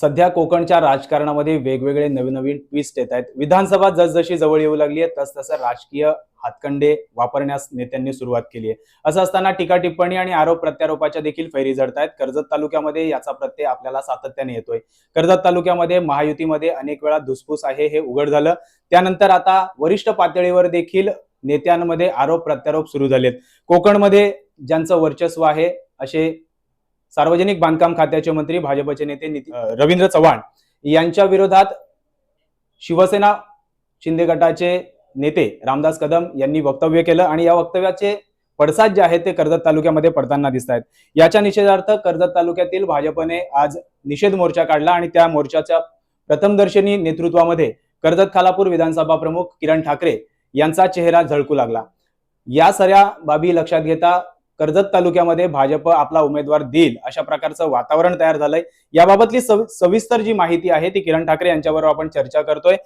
सध्या कोकणच्या राजकारणामध्ये वेगवेगळे नवीन नवीन ट्विस्ट येत आहेत. विधानसभा जसजशी जवळ येऊ लागली आहे तसतसं राजकीय हातखंडे वापरण्यास नेत्यांनी सुरुवात केली आहे. असं असताना टीका टिप्पणी आणि आरोप प्रत्यारोपाच्या देखील फैरी झडतायत. आहेत कर्जत तालुक्यामध्ये याचा प्रत्यय आपल्याला सातत्याने येतोय. कर्जत तालुक्यामध्ये महायुतीमध्ये अनेक वेळा धुसफूस आहे हे उघड झालं. त्यानंतर आता वरिष्ठ पातळीवर देखील नेत्यांमध्ये आरोप प्रत्यारोप सुरू झालेत. कोकणमध्ये ज्यांचं वर्चस्व आहे असे सार्वजनिक बांधकाम खात्याचे मंत्री भाजपचे नेते रवींद्र चव्हाण यांच्या विरोधात शिवसेना शिंदे गटाचे नेते रामदास कदम यांनी वक्तव्य केलं आणि या वक्तव्याचे पडसाद जे आहेत ते कर्जत तालुक्यामध्ये पडताना दिसत आहेत याच्या निषेधार्थ कर्जत तालुक्यातील भाजपने आज निषेध मोर्चा काढला आणि त्या मोर्चाच्या प्रथमदर्शनी नेतृत्वामध्ये कर्जत खालापूर विधानसभा प्रमुख किरण ठाकरे यांचा चेहरा झळकू लागला. या सगळ्या बाबी लक्षात घेता कर्जत तालुक्यामध्ये भाजप आपला उमेदवार देईल अशा प्रकारचं वातावरण तयार झालंय. याबाबतली सविस्तर जी माहिती आहे ती किरण ठाकरे यांच्याबरोबर आपण चर्चा करतोय.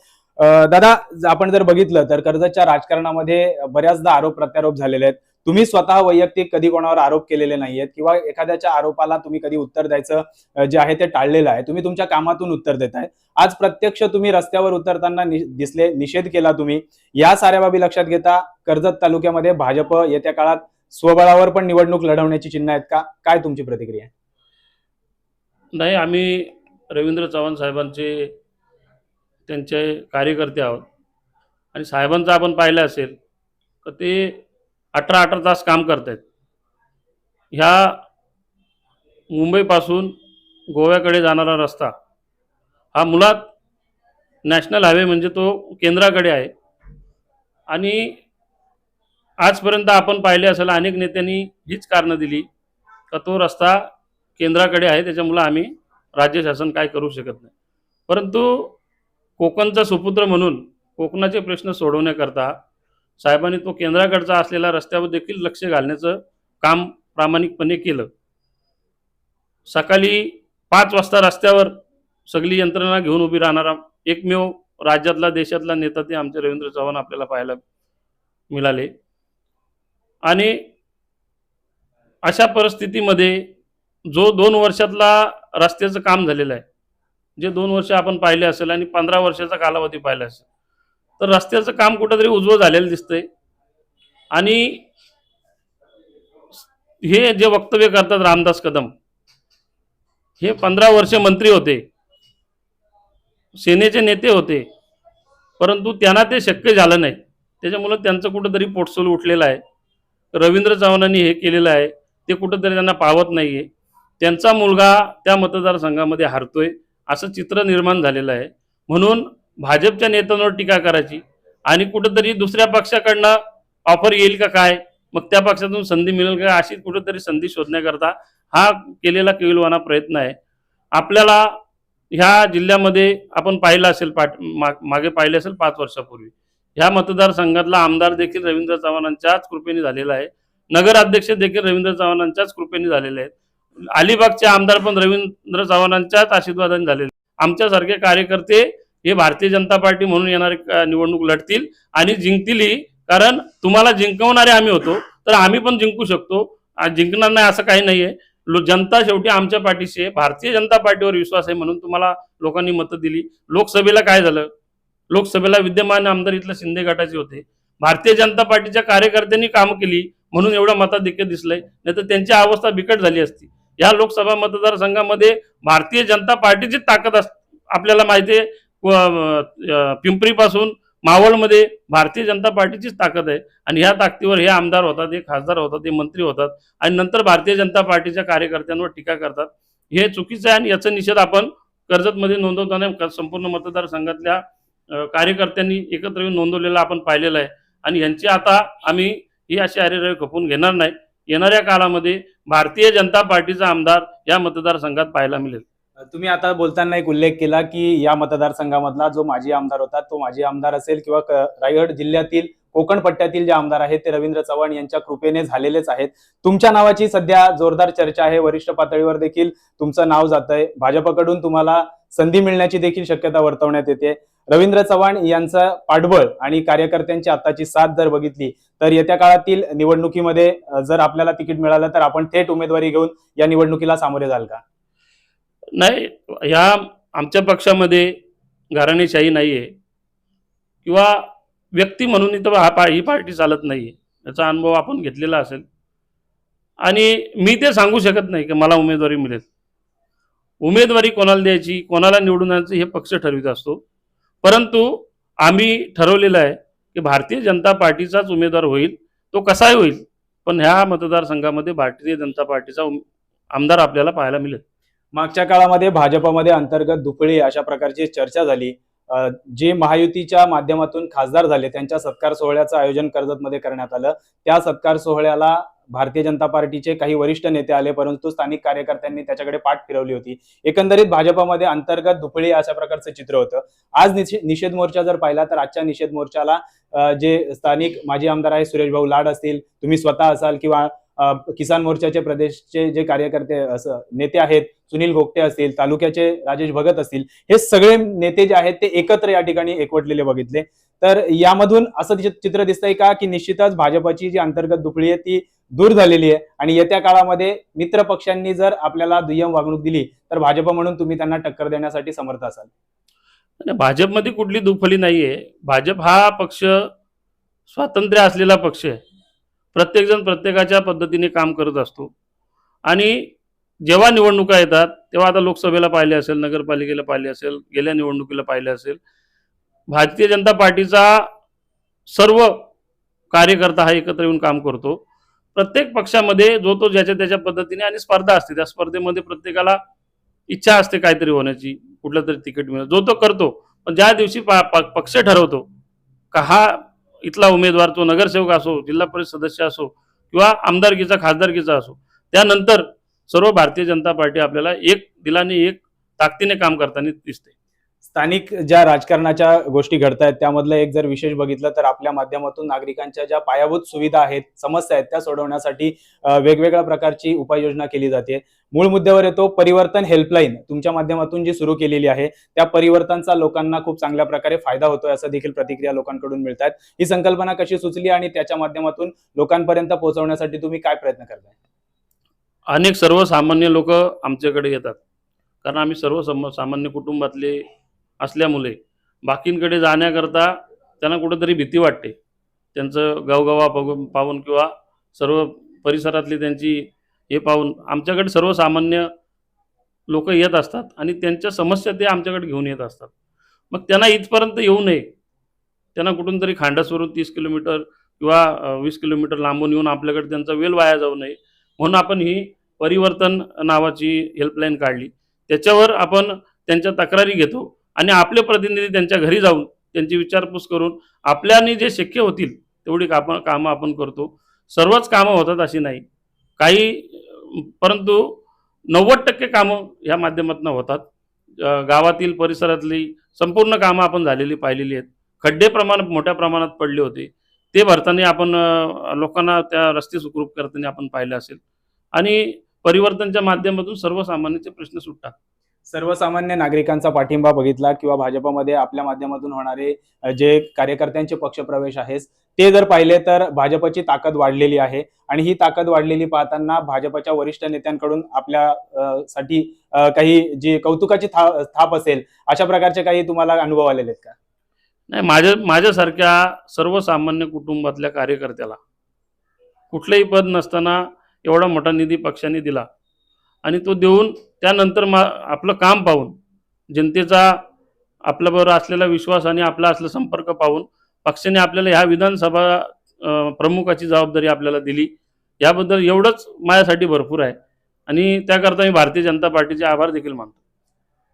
दादा आपण जर बघितलं तर कर्जतच्या राजकारणामध्ये बऱ्याचदा आरोप प्रत्यारोप झालेले आहेत. तुम्ही स्वतः वैयक्तिक कधी कोणावर आरोप केलेले नाहीयेत किंवा एखाद्याच्या आरोपाला तुम्ही कधी उत्तर द्यायचं जे आहे ते टाळलेलं आहे. तुम्ही तुमच्या कामातून उत्तर देताय. आज प्रत्यक्ष तुम्ही रस्त्यावर उतरताना नि- दिसले निषेध केला तुम्ही. या साऱ्या बाबी लक्षात घेता कर्जत तालुक्यामध्ये भाजप येत्या काळात स्वबळावर पण निवडणूक लढवण्याची चिन्ह आहेत का? काय तुमची प्रतिक्रिया नाही आम्ही रवींद्र चव्हाण साहेबांचे त्यांचे कार्यकर्ते आहोत. आणि साहेबांचं आपण पाहिलं असेल तर ते अठरा अठरा तास काम करत आहेत ह्या मुंबईपासून गोव्याकडे जाणारा रस्ता हा मुळात नॅशनल हायवे म्हणजे तो केंद्राकडे आहे. आणि आजपर्यंत आपण पाहिले असेल अनेक नेत्यांनी हीच कारणं दिली का तो रस्ता केंद्राकडे आहे त्याच्यामुळं आम्ही राज्य शासन काय करू शकत नाही. परंतु कोकणचा सुपुत्र म्हणून कोकणाचे प्रश्न सोडवण्याकरता साहेबांनी तो केंद्राकडचा असलेला रस्त्यावर देखील लक्ष घालण्याचं काम प्रामाणिकपणे केलं. सकाळी पाच वाजता रस्त्यावर सगळी यंत्रणा घेऊन उभी राहणारा एकमेव राज्यातला देशातला नेता ते आमचे रवींद्र चव्हाण आपल्याला पाहायला मिळाले. आणि अशा परिस्थितीमध्ये जो दोन वर्षातला रस्त्याचं काम झालेलं आहे जे दोन वर्ष आपण पाहिले असेल आणि पंधरा वर्षाचा कालावधी पाहिला असेल तर रस्त्याचं काम कुठंतरी उजवं झालेलं दिसतंय. आणि हे जे वक्तव्य करतात रामदास कदम हे पंधरा वर्ष मंत्री होते सेनेचे नेते होते परंतु त्यांना ते शक्य झालं नाही. त्याच्यामुळं त्यांचं कुठंतरी पोटसोल उठलेलं आहे. रवींद्र चव्हाणांनी हे केलेलं आहे. ते कुठंतरी त्यांना पावत नाही आहे त्यांचा मुलगा त्या मतदारसंघामध्ये हारतोय असं चित्र निर्माण झालेलं आहे. म्हणून भाजपच्या नेत्यांवर टीका करायची आणि कुठंतरी दुसऱ्या पक्षाकडनं ऑफर येईल का काय मग त्या पक्षातून संधी मिळेल का अशी कुठंतरी संधी शोधण्याकरता हा केलेला केविलवाना प्रयत्न आहे. आपल्याला ह्या जिल्ह्यामध्ये आपण पाहिलं असेल पाठ मा- मागे पाहिले असेल पाच वर्षापूर्वी. ह्या मतदारसंघातला आमदार देखील रवींद्र चव्हाणांच्याच कृपेने झालेला आहे. नगराध्यक्ष देखील रवींद्र चव्हाणांच्याच कृपेने झालेले आहेत. अलिबागचे आमदार पण रवींद्र चव्हाणांच्याच आशीर्वादाने झालेले आमच्यासारखे कार्यकर्ते हे भारतीय जनता पार्टी म्हणून येणारे निवडणूक लढतील आणि जिंकतीलही. कारण तुम्हाला जिंकवणारे आम्ही होतो तर आम्ही पण जिंकू शकतो. जिंकणार नाही असं काही नाही आहे लो जनता शेवटी आमच्या पाठीशी आहे. भारतीय जनता पार्टीवर विश्वास आहे म्हणून तुम्हाला लोकांनी मतं दिली. लोकसभेला काय झालं? लोकसभेला विद्यमान आमदार इथल्या शिंदे गटाचे होते. भारतीय जनता पार्टीच्या कार्यकर्त्यांनी काम केली म्हणून एवढा मताधिक्य दिसलंय. नाही तर त्यांची अवस्था बिकट झाली असती. या लोकसभा मतदारसंघामध्ये भारतीय जनता पार्टीची ताकद अस आपल्याला माहिती आहे. पिंपरीपासून मावळमध्ये भारतीय जनता पार्टीचीच ताकद आहे. आणि ह्या ताकदीवर हे आमदार होतात हे खासदार होतात हे मंत्री होतात. आणि नंतर भारतीय जनता पार्टीच्या कार्यकर्त्यांवर टीका करतात. हे चुकीचं आहे आणि याचा निषेध आपण कर्जतमध्ये नोंदवताना संपूर्ण मतदारसंघातल्या कार्यकर्त्यांनी एकत्र येऊन नोंदवलेलं आपण पाहिलेलं आहे. आणि यांची आता आम्ही ही अशी अरेरावी खपून घेणार नाही. येणाऱ्या काळामध्ये भारतीय जनता पार्टीचा आमदार या मतदारसंघात पाहायला मिळेल. तुम्ही आता बोलताना एक उल्लेख केला की या मतदारसंघामधला जो माजी आमदार होता तो माजी आमदार असेल किंवा रायगड जिल्ह्यातील कोकण पट्ट्यातील जे आमदार आहेत ते रवींद्र चव्हाण यांच्या कृपेने झालेलेच आहेत. तुमच्या नावाची सध्या जोरदार चर्चा आहे. वरिष्ठ पातळीवर देखील तुमचं नाव जात आहे भाजपकडून तुम्हाला संधी मिळण्याची देखील शक्यता वर्तवण्यात येते. रवींद्र चव्हाण यांचा पाठबळ आणि कार्यकर्त्यांची आताची साथ जर बघितली तर येत्या काळातील निवडणुकीमध्ये जर आपल्याला तिकीट मिळालं तर आपण थेट उमेदवारी घेऊन या निवडणुकीला सामोरे जाल का? नाही ह्या आमच्या पक्षामध्ये घराणेशाही नाही आहे किंवा व्यक्ती म्हणून इथं हा पा ही पार्टी चालत नाही आहे याचा अनुभव आपण घेतलेला असेल. आणि मी ते सांगू शकत नाही की मला उमेदवारी मिळेल. उमेदवारी कोणाला द्यायची कोणाला निवडून आणायचं हे पक्ष ठरवित असतो. परंतु आम्ही ठरवलेलं आहे की भारतीय जनता पार्टीचाच उमेदवार होईल तो कसाही होईल पण ह्या मतदारसंघामध्ये भारतीय जनता पार्टीचा आमदार आपल्याला पाहायला मिळेल. मागच्या काळामध्ये भाजपमध्ये अंतर्गत दुपळी अशा प्रकारची चर्चा झाली. जे महायुतीच्या माध्यमातून खासदार झाले त्यांच्या सत्कार सोहळ्याचं आयोजन कर्जतमध्ये करण्यात आलं. त्या सत्कार सोहळ्याला भारतीय जनता पार्टीचे काही वरिष्ठ नेते आले परंतु स्थानिक कार्यकर्त्यांनी त्याच्याकडे पाठ फिरवली होती. एकंदरीत भाजपमध्ये अंतर्गत दुपळी अशा प्रकारचं चित्र होतं. आज निषेध मोर्चा जर पाहिला तर आजच्या निषेध मोर्चाला जे स्थानिक माजी आमदार आहे सुरेश भाऊ लाड असतील तुम्ही स्वतः असाल किंवा किसान मोर्चाचे प्रदेशचे जे कार्यकर्ते असं नेते आहेत सुनील गोगटे असतील तालुक्याचे राजेश भगत असतील हे सगळे नेते जे आहेत ते एकत्र या ठिकाणी एकवटलेले बघितले. तर यामधून असं चित्र दिसतंय का? की निश्चितच भाजपची जी अंतर्गत दुपळी आहे ती दूर झालेली आहे. आणि येत्या काळामध्ये मित्र पक्षांनी जर आपल्याला दुय्यम वागणूक दिली तर भाजप म्हणून तुम्ही त्यांना टक्कर देण्यासाठी समर्थ असाल. भाजपमध्ये कुठली दुफली नाहीये. भाजप हा पक्ष स्वातंत्र्य असलेला पक्ष आहे. प्रत्येकजण प्रत्येकाच्या पद्धतीने काम करत असतो. आणि जेव्हा निवडणुका येतात तेव्हा आता लोकसभेला पाहिले असेल नगरपालिकेला पाहिले असेल गेल्या निवडणुकीला पाहिले असेल भारतीय जनता पार्टीचा सर्व कार्यकर्ता हा एकत्र येऊन काम करतो. प्रत्येक पक्षामध्ये जो तो ज्याच्या त्याच्या पद्धतीने आणि स्पर्धा असते त्या स्पर्धेमध्ये प्रत्येकाला इच्छा असते काहीतरी होण्याची कुठलं तरी तिकीट मिळेल जो तो करतो पण ज्या दिवशी पा- प- पक्ष ठरवतो का हा इथला उमेदवार तो नगरसेवक असो जिल्हा परिषद सदस्य असो किंवा आमदारकीचा खासदारकीचा असो त्यानंतर सर्व भारतीय जनता पार्टी आपल्याला एक दिलाने एक ताकदीने काम करताना दिसते. स्थानिक ज्या राजकारणाच्या गोष्टी घडत आहेत त्यामधलं एक जर विशेष बघितलं तर आपल्या माध्यमातून नागरिकांच्या ज्या पायाभूत सुविधा आहेत समस्या आहेत त्या सोडवण्यासाठी वेगवेगळ्या प्रकारची उपाययोजना केली जाते. मूळ मुद्द्यावर येतो परिवर्तन हेल्पलाईन तुमच्या माध्यमातून जी सुरू केलेली आहे त्या परिवर्तनचा लोकांना खूप चांगल्या प्रकारे फायदा होतोय असं देखील प्रतिक्रिया लोकांकडून मिळतात ही संकल्पना कशी सुचली आणि त्याच्या माध्यमातून लोकांपर्यंत पोहोचवण्यासाठी तुम्ही काय प्रयत्न करताय? अनेक सर्वसामान्य लोक आमच्याकडे येतात. कारण आम्ही सर्व सामान्य कुटुंबातले असल्यामुळे बाकींकडे जाण्याकरता त्यांना कुठंतरी भीती वाटते. त्यांचं गावगावा बघून पाहून किंवा सर्व परिसरातली त्यांची हे पाहून आमच्याकडे सर्वसामान्य लोक येत असतात आणि त्यांच्या समस्या ते आमच्याकडे घेऊन येत असतात. मग त्यांना इथपर्यंत येऊ नये. त्यांना कुठून तरी खांडासवरून तीस किलोमीटर किंवा वीस किलोमीटर लांबून येऊन आपल्याकडे त्यांचा वेल वाया जाऊ नये. म्हणून आपण ही परिवर्तन नावाची हेल्पलाईन काढली. त्याच्यावर आपण त्यांच्या तक्रारी घेतो. आणि आपले प्रतिनिधी त्यांच्या घरी जाऊन त्यांची विचारपूस करून आपल्याने जे शक्य होतील तेवढी कामं कामं आपण करतो. सर्वच कामं होतात अशी नाही. काही परंतु नव्वद टक्के कामं ह्या माध्यमातून होतात. गावातील परिसरातली संपूर्ण कामं आपण झालेली पाहिलेली आहेत. खड्डे प्रमाण मोठ्या प्रमाणात पडले होते. ते भरताना आपण लोकांना त्या रस्ते सुखरूप करताना आपण पाहिलं असेल. आणि परिवर्तनच्या माध्यमातून सर्वसामान्यांचे प्रश्न सुटतात. सर्वसामान्य नागरिकांचा पाठिंबा बघितला किंवा भाजपमध्ये आपल्या माध्यमातून होणारे जे कार्यकर्त्यांचे पक्षप्रवेश आहेत ते जर पाहिले तर भाजपची ताकद वाढलेली आहे. आणि ही ताकद वाढलेली पाहताना भाजपच्या वरिष्ठ नेत्यांकडून आपल्या साठी काही जी कौतुकाची था थाप असेल अशा प्रकारचे काही तुम्हाला अनुभव आलेले आहेत का? नाही माझ्या माझ्यासारख्या सर्वसामान्य कुटुंबातल्या कार्यकर्त्याला कुठलंही पद नसताना एवढा मोठा निधी पक्षाने दिला. आणि तो देऊन त्यानंतर मा आपलं काम पाहून जनतेचा आपल्याबरोबर असलेला विश्वास आणि आपला असलेला संपर्क पाहून पक्षाने आपल्याला ह्या विधानसभा प्रमुखाची जबाबदारी आपल्याला दिली. याबद्दल एवढंच माझ्यासाठी भरपूर आहे. आणि त्याकरता मी भारतीय जनता पार्टीचे आभार देखील मानतो.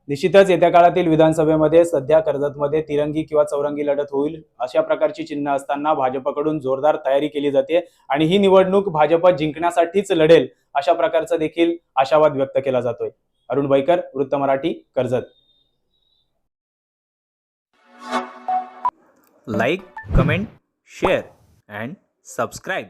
निश्चितच येत्या काळातील विधानसभेमध्ये सध्या कर्जतमध्ये तिरंगी किंवा चौरंगी लढत होईल अशा प्रकारची चिन्ह असताना भाजपकडून जोरदार तयारी केली जाते आणि ही निवडणूक भाजप जिंकण्यासाठीच लढेल अशा प्रकारचा देखील आशावाद व्यक्त केला जातोय. अरुण बैकर वृत्त Marathi Karjat. Like comment share and subscribe